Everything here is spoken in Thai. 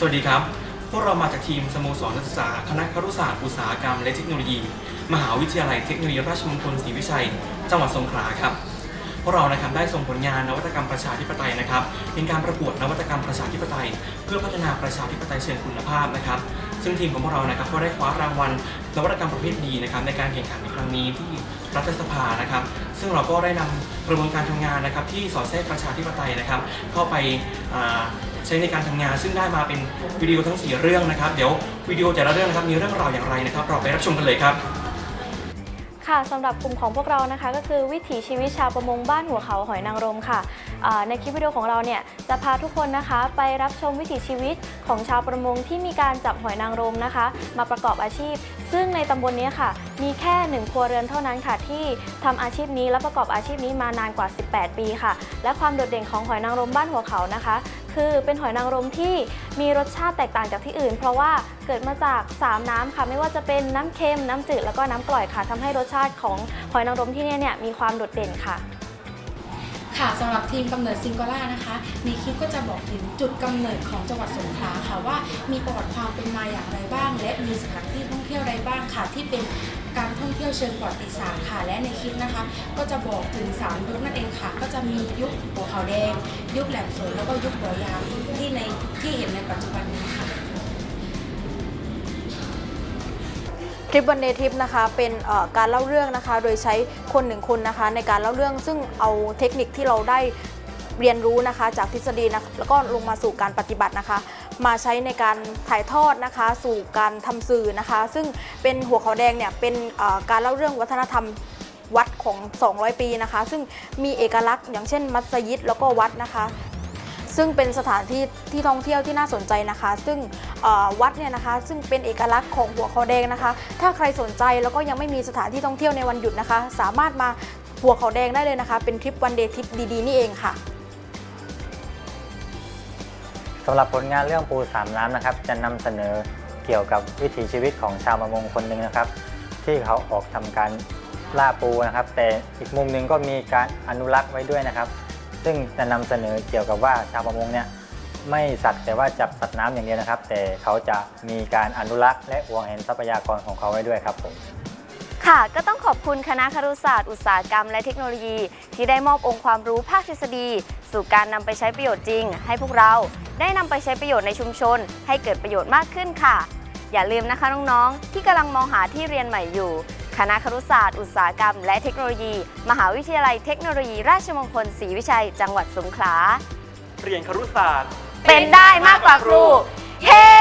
สวัสดีครับ พวกเรามาจากทีมสโมสรนักศึกษาคณะครุศาสตร์อุตสาหกรรม และเทคโนโลยี มหาวิทยาลัยเทคโนโลยีราชมงคลศรีวิชัย จังหวัดสงขลาครับ พวกเรานะครับได้ส่งผลงานนวัตกรรมประชาธิปไตยนะครับเป็นการประกวดนวัตกรรมประชาธิปไตย เพื่อพัฒนาประชาธิปไตยเชิงคุณภาพนะครับ ซึ่งทีมของพวกเรานะครับก็ได้คว้ารางวัลนวัตกรรมประเภทดีนะครับในการแข่งขันในครั้งนี้ที่รัฐสภานะครับ ซึ่งเราก็ได้นำกระบวนการทำงานนะครับที่สอดแทรกประชาธิปไตยนะครับ เข้าไป ใช้ในการทำงาน ซึ่งได้มาเป็นวิดีโอทั้ง 4 เรื่องนะครับ เดี๋ยววิดีโอแต่ละเรื่องนะครับมีเรื่องราวอย่างไรนะครับ เราไปรับชมกันเลยครับค่ะสำหรับกลุ่มของพวกเรานะคะก็คือวิถีชีวิตชาวประมงบ้านหัวเขาหอยนางรมค่ะในคลิปวิดีโอของเราเนี่ยจะพาทุกคนนะคะไปรับชมวิถีชีวิตของชาวประมงที่มีการจับหอยนางรมนะคะ มาประกอบอาชีพ ซึ่งในตำบลนี้ค่ะ มีแค่หนึ่งครัวเรือนเท่านั้นค่ะ ที่ทำอาชีพนี้และประกอบอาชีพนี้มานานกว่า 18 ปีค่ะ และความโดดเด่นของหอยนางรมบ้านหัวเขานะคะ คือเป็นหอยนางรมที่มีรสชาติแตกต่างจากที่อื่น เพราะว่าเกิดมาจาก 3 น้ำค่ะ ไม่ว่าจะเป็นน้ำเค็ม น้ำจืดแล้วก็น้ำกร่อยค่ะทำให้รสชาติของหอยนางรมที่นี่เนี่ยมีความโดดเด่นค่ะ ค่ะสำหรับทีมกำเนิดซิงโกล่านะคะ ในคลิปก็จะบอกถึงจุดกำเนิดของจังหวัดสงขลาค่ะว่ามีประวัติความเป็นมาอย่างไรบ้าง และมีสถานที่ท่องเที่ยวใดบ้างค่ะ ที่เป็นการท่องเที่ยวเชิงประวัติศาสตร์ค่ะและในคลิปนะคะ ก็จะบอกถึงสามยุคนั่นเองค่ะ ก็จะมียุคหัวขาแดง ยุคแหลมสวยแล้วก็ยุคหัวยาวที่ในที่เห็นในปัจจุบันนี้ค่ะ คลิปวันเดทิปนะคะเป็นการเล่าเรื่องนะคะ โดยใช้คนหนึ่งคนนะคะ ในการเล่าเรื่องซึ่งเอาเทคนิคที่เราได้เรียนรู้นะคะ จากทฤษฎีนะคะแล้วก็ลงมาสู่การปฏิบัตินะคะ มาใช้ในการถ่ายทอดนะคะ สู่การทำสื่อนะคะ ซึ่งเป็นหัวเขาแดงเนี่ยเป็นการเล่าเรื่องวัฒนธรรมวัดของ 200 ปีนะคะ ซึ่งมีเอกลักษณ์อย่างเช่น มัสยิดแล้วก็วัดนะคะ ซึ่งเป็นสถานที่ที่ท่องเที่ยวที่น่าสนใจนะคะ ซึ่งวัดเนี่ยนะคะ ซึ่งเป็นเอกลักษณ์ของหัวเขาแดงนะคะ ถ้าใครสนใจแล้วก็ยังไม่มีสถานที่ท่องเที่ยวในวันหยุดนะคะ สามารถมาหัวเขาแดงได้เลยนะคะ เป็นทริปวันเดย์ทริปดีๆ นี่เองค่ะสำหรับผลงานเรื่องปูสามน้ำนะครับ จะนำเสนอเกี่ยวกับวิถีชีวิตของชาวประมงคนหนึ่งนะครับ ที่เขาออกทำการล่าปูนะครับ แต่อีกมุมหนึ่งก็มีการอนุรักษ์ไว้ด้วยนะครับ ซึ่งจะนำเสนอเกี่ยวกับว่าชาวประมงเนี่ยไม่สัตว์แต่ว่าจับสัตว์น้ำอย่างเดียวนะครับ แต่เขาจะมีการอนุรักษ์และห่วงเห็นทรัพยากรของเขาไว้ด้วยครับผมค่ะก็ต้องขอบคุณคณะครุศาสตร์อุตสาหกรรมและเทคโนโลยี ที่ได้มอบองค์ความรู้ภาคทฤษฎี สู่การนำไปใช้ประโยชน์จริง ให้พวกเราได้นำไปใช้ประโยชน์ในชุมชน ให้เกิดประโยชน์มากขึ้นค่ะ อย่าลืมนะคะน้องๆที่กำลังมองหาที่เรียนใหม่อยู่ คณะครุศาสตร์ อุตสาหกรรม และเทคโนโลยี มหาวิทยาลัยเทคโนโลยี ราชมงคลศรีวิชัย จังหวัดสงขลา เรียนครุศาสตร์ เป็นได้มากกว่าครู เฮ้